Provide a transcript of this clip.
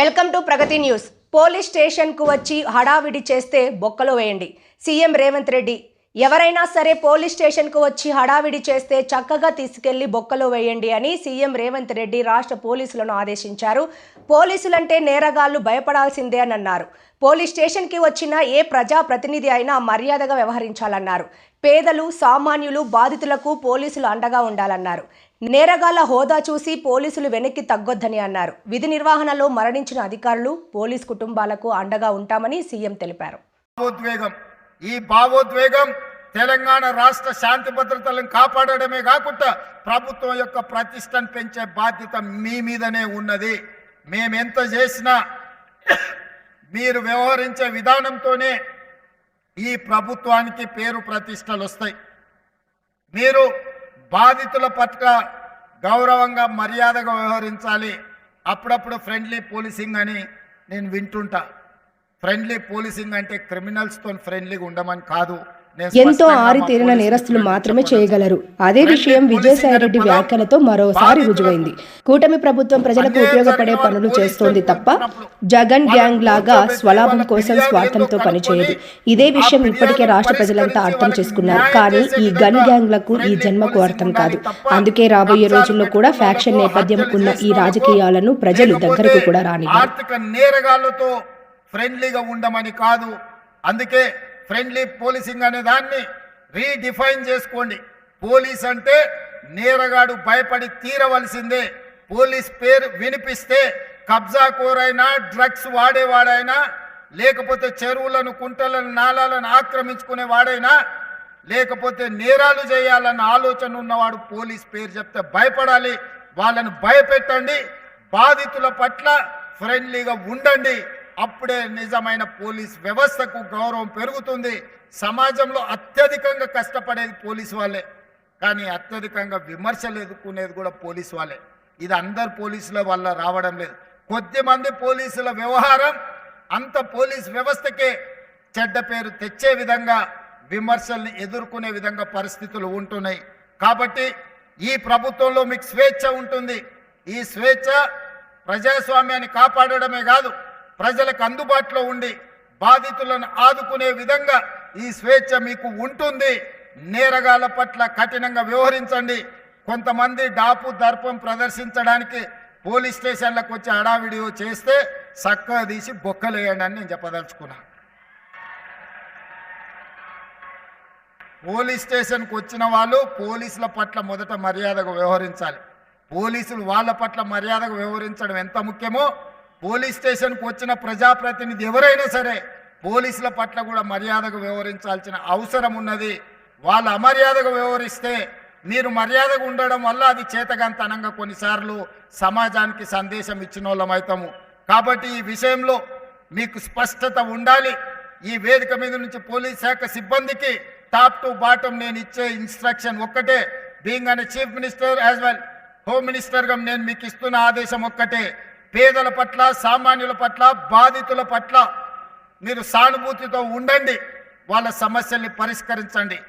Welcome to Pragati news. Police స్టేషన్కు వచ్చి హడావిడి చేస్తే బొక్కలో వేయండి. సీఎం రేవంత్ రెడ్డి ఎవరైనా సరే పోలీస్ స్టేషన్కు వచ్చి హడావిడి చేస్తే చక్కగా తీసుకెళ్ళి బొక్కలో వేయండి అని సీఎం రేవంత్ రెడ్డి రాష్ట్ర పోలీసులను ఆదేశించారు. పోలీసులంటే నేరగాళ్ళు భయపడాల్సిందే అని అన్నారు పోలీస్ స్టేషన్కి వచ్చిన ఏ ప్రజా ప్రతినిధి అయినా మర్యాదగా వ్యవహరించాలన్నారు. పేదలు సామాన్యులు బాధితులకు పోలీసులు అండగా ఉండాలన్నారు. నేరగాళ్ళ హోదా చూసి పోలీసులు వెనక్కి తగ్గొద్దని అన్నారు. విధి నిర్వహణలో మరణించిన అధికారులు పోలీస్ కుటుంబాలకు అండగా ఉంటామని సీఎం తెలిపారు. ఈ భావోద్వేగం తెలంగాణ రాష్ట్ర శాంతి భద్రతలను కాపాడడమే కాకుండా ప్రభుత్వం యొక్క ప్రతిష్టను పెంచే బాధ్యత మీ మీదనే ఉన్నది. మేమెంత చేసినా మీరు వ్యవహరించే విధానంతోనే ఈ ప్రభుత్వానికి పేరు ప్రతిష్టలు వస్తాయి. మీరు బాధితుల పట్ల గౌరవంగా మర్యాదగా వ్యవహరించాలి. అప్పుడప్పుడు ఫ్రెండ్లీ పోలీసింగ్ అని నేను వింటుంటా. ఫ్రెండ్లీ పోలీసింగ్ అంటే క్రిమినల్స్తో ఫ్రెండ్లీగా ఉండమని కాదు. ఎంతో ఆరితేరిన నేరస్తులు మాత్రమే. చేయగలరు. అదే విషయం విజయసాయిరెడ్డి వ్యాఖ్యలతో మరోసారి రుజువైంది. కూటమి ప్రభుత్వం ప్రజలకు ఉపయోగపడే పనులు చేస్తోంది తప్ప జగన్ గ్యాంగ్ లాగా స్వలాభం కోసం స్వార్థంతో పనిచేయదు ఇదే విషయం ఇప్పటికే రాష్ట్ర ప్రజలంతా అర్థం చేసుకున్నారు. కానీ ఈ గన్ గ్యాంగ్లకు ఈ జన్మకు అర్థం కాదు. అందుకే రాబోయే రోజుల్లో కూడా ఫ్యాక్షన్ నేపథ్యం ఉన్న ఈ రాజకీయాలను ప్రజలు దగ్గరకు కూడా నేరగాళ్ళతో ఫ్రెండ్లీగా ఉండమని కాదు. అందుకే ఫ్రెండ్లీ పోలీసింగ్ అనే దాన్ని రీడిఫైన్ చేసుకోండి. పోలీస్ అంటే నేరగాడు భయపడి తీరవలసిందే. పోలీస్ పేరు వినిపిస్తే కబ్జా కోరైనా డ్రగ్స్ వాడేవాడైనా లేకపోతే చెరువులను కుంటలను నాళాలను ఆక్రమించుకునే వాడైనా లేకపోతే నేరాలు చేయాలన్న ఆలోచన ఉన్నవాడు పోలీస్ పేరు చెప్తే భయపడాలి. వాళ్ళను భయపెట్టండి. బాధితుల పట్ల ఫ్రెండ్లీగా ఉండండి. అప్పుడే నిజమైన పోలీస్ వ్యవస్థకు గౌరవం పెరుగుతుంది. సమాజంలో అత్యధికంగా కష్టపడేది పోలీసు వాళ్ళే. కానీ అత్యధికంగా విమర్శలు ఎదుర్కొనేది కూడా పోలీసు వాళ్ళే. ఇది అందరు పోలీసుల వల్ల రావడం లేదు. కొద్ది మంది పోలీసుల వ్యవహారం అంత పోలీస్ వ్యవస్థకే చెడ్డ పేరు తెచ్చే విధంగా విమర్శల్ని ఎదుర్కొనే విధంగా పరిస్థితులు ఉంటున్నాయి. కాబట్టి ఈ ప్రభుత్వంలో మీకు స్వేచ్ఛ ఉంటుంది. ఈ స్వేచ్ఛ ప్రజాస్వామ్యాన్ని కాపాడడమే కాదు. ప్రజలకు అందుబాటులో ఉండి బాధితులను ఆదుకునే విధంగా ఈ స్వేచ్ఛ మీకు ఉంటుంది. నేరగాల పట్ల కఠినంగా వ్యవహరించండి. కొంతమంది డాపు దర్పం ప్రదర్శించడానికి పోలీస్ స్టేషన్లకు వచ్చి హడావిడియో చేస్తే చక్కగా తీసి బొక్కలేయండి అని నేను చెప్పదలుచుకున్నా. పోలీస్ స్టేషన్కు వచ్చిన వాళ్ళు పోలీసుల పట్ల మొదట మర్యాదగా వ్యవహరించాలి. పోలీసులు వాళ్ళ పట్ల మర్యాదగా వ్యవహరించడం ఎంత ముఖ్యమో పోలీస్ స్టేషన్కు వచ్చిన ప్రజాప్రతినిధి ఎవరైనా సరే పోలీసుల పట్ల కూడా మర్యాదగా వ్యవహరించాల్సిన అవసరం ఉన్నది. వాళ్ళు అమర్యాదగా వ్యవహరిస్తే మీరు మర్యాదగా ఉండడం వల్ల అది చేతగంతనంగా కొన్నిసార్లు సమాజానికి సందేశం ఇచ్చిన వాళ్ళమవుతాము కాబట్టి ఈ విషయంలో మీకు స్పష్టత ఉండాలి. ఈ వేదిక మీద నుంచి పోలీస్ శాఖ సిబ్బందికి టాప్ టు బాటం నేను ఇచ్చే ఇన్స్ట్రక్షన్ ఒక్కటే. బీయింగ్ అనే chief minister as well home మినిస్టర్గా నేను మీకు ఇస్తున్న ఆదేశం ఒక్కటే. పేదల పట్ల సామాన్యుల పట్ల బాధితుల పట్ల మీరు సానుభూతితో ఉండండి. వాళ్ళ సమస్యల్ని పరిష్కరించండి.